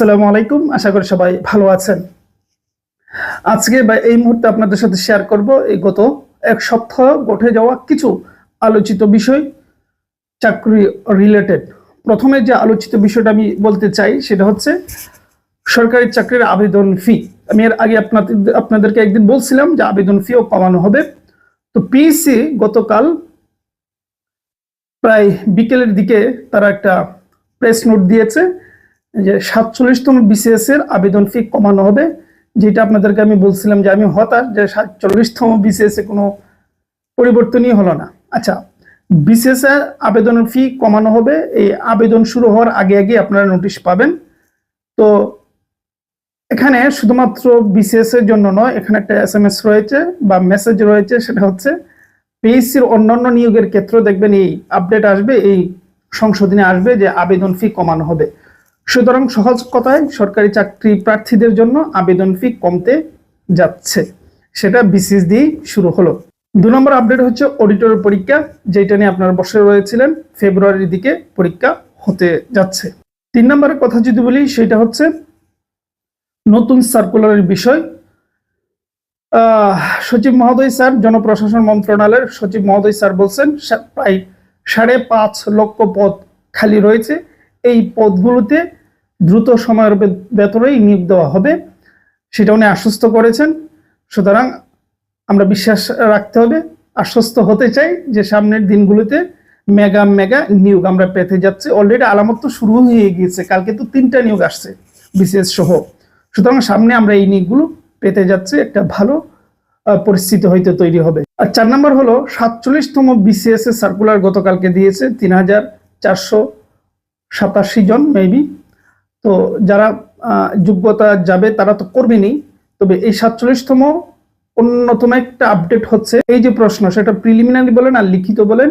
আসসালামু আলাইকুম। আশা করি সবাই ভালো আছেন। আজকে বা এই মুহূর্তে আপনাদের সাথে শেয়ার করব এই গত এক সপ্তাহ ঘটে যাওয়া কিছু আলোচিত বিষয়, চাকরি রিলেটেড প্রথমে যে আলোচিত বিষয়টা আমি বলতে চাই, সেটা হচ্ছে সরকারি চাকরির আবেদন ফি আমি এর আগে আপনাদের, আপনাদেরকে একদিন বলছিলাম যে আবেদন ফিও কমানো হবে। তো পিএসসি গতকাল প্রায় বিকেলের দিকে তারা একটা প্রেস নোট দিয়েছে। যে সাতচল্লিশতম বিসিএস এর আবেদন ফি কমানো হবে, যেটা আপনাদেরকে আমি বলছিলাম যে আমি হতাশ যে সাতচল্লিশতম বিসিএস এ কোনো পরিবর্তনই হলো না। আচ্ছা বিসিএস এর আবেদন ফি কমানো হবে, এই আবেদন শুরু হওয়ার আগে আগে আপনারা নোটিশ পাবেন। তো এখানে শুধুমাত্র বিসিএস এর জন্য নয়, এখানে একটা এস এম এস রয়েছে বা মেসেজ রয়েছে, সেটা হচ্ছে পিএসসির অন্যান্য নিয়োগের ক্ষেত্রে দেখবেন এই আপডেট আসবে, এই সংশোধনী আসবে যে আবেদন ফি কমানো হবে। সুতরাং সহজ কথায় সরকারি চাকরি প্রার্থীদের জন্য আবেদন ফি কমতে যাচ্ছে। সেটা বিসিএস দিয়ে শুরু হলো। দু নম্বর আপডেট হচ্ছে অডিটর পরীক্ষা যেটা নিয়ে আপনারা বসে রয়েছিলেন, ফেব্রুয়ারির দিকে পরীক্ষা হতে যাচ্ছে। তিন নম্বরের কথা যদি বলি, সেটা হচ্ছে নতুন সার্কুলারের বিষয়। সচিব মহোদয় স্যার, জনপ্রশাসন মন্ত্রণালয়ের সচিব মহোদয় স্যার বলছেন প্রায় সাড়ে পাঁচ লক্ষ পদ খালি রয়েছে। এই পদগুলোতে দ্রুত সময়ের ভেতরেই নিয়োগ দেওয়া হবে। সেটা উনি আশ্বস্ত করেছেন। সুতরাং আমরা বিশ্বাস রাখতে হবে, আশ্বস্ত হতে চাই যে সামনের দিনগুলোতে মেগা মেগা নিয়োগ আমরা পেতে যাচ্ছি। অলরেডি আলামত তো শুরু হয়ে গিয়েছে, কালকে তো তিনটা নিয়োগ আসছে বিসিএস সহ। সুতরাং সামনে আমরা এই নিয়োগগুলো পেতে যাচ্ছি, একটা ভালো পরিস্থিতি হয়তো তৈরি হবে। আর চার নম্বর হলো, সাতচল্লিশতম বিসিএস এর সার্কুলার গতকালকে দিয়েছে, তিন হাজার চারশো সাতাশি জন মেবি তো যারা যোগ্যতা যাবে তারা তো করবেনই তবে এই সাতচল্লিশতম অন্যতম একটা আপডেট হচ্ছে, এই যে প্রশ্ন, সেটা প্রিলিমিনারি বলেন আর লিখিত বলেন,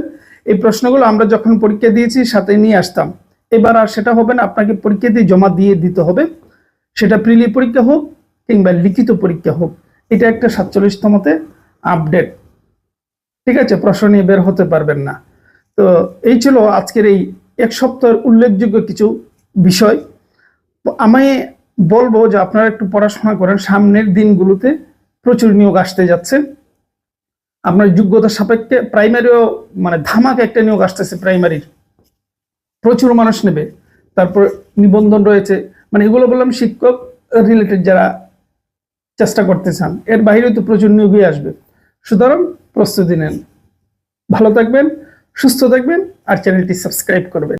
এই প্রশ্নগুলো আমরা যখন পরীক্ষা দিয়েছি সাথে নিয়ে আসতাম। এবার আর সেটা হবে না, আপনাকে পরীক্ষা দিয়ে জমা দিয়ে দিতে হবে। সেটা প্রিলি পরীক্ষা হোক কিংবা লিখিত পরীক্ষা হোক, এটা একটা সাতচল্লিশতমতে আপডেট ঠিক আছে, প্রশ্ন নিয়ে বের হতে পারবেন না। তো এই ছিল আজকের এই এক সপ্তাহের উল্লেখযোগ্য কিছু বিষয়। আমি বলব যে আপনারা একটু পড়াশোনা করেন, সামনের দিনগুলোতে প্রচুর নিয়োগ আসতে যাচ্ছে। আপনার যোগ্যতা সাপেক্ষে প্রাইমারিও মানে ধামাকা একটা নিয়োগ আসতেছে প্রাইমারির প্রচুর মানুষ নেবে। তারপর নিবন্ধন রয়েছে। মানে এগুলো বললাম শিক্ষক রিলেটেড যারা চেষ্টা করতে চান, এর বাইরে তো প্রচুর নিয়োগই আসবে। সুতরাং প্রস্তুতি নেন। ভালো থাকবেন, সুস্থ থাকবেন, আর চ্যানেলটি সাবস্ক্রাইব করবেন।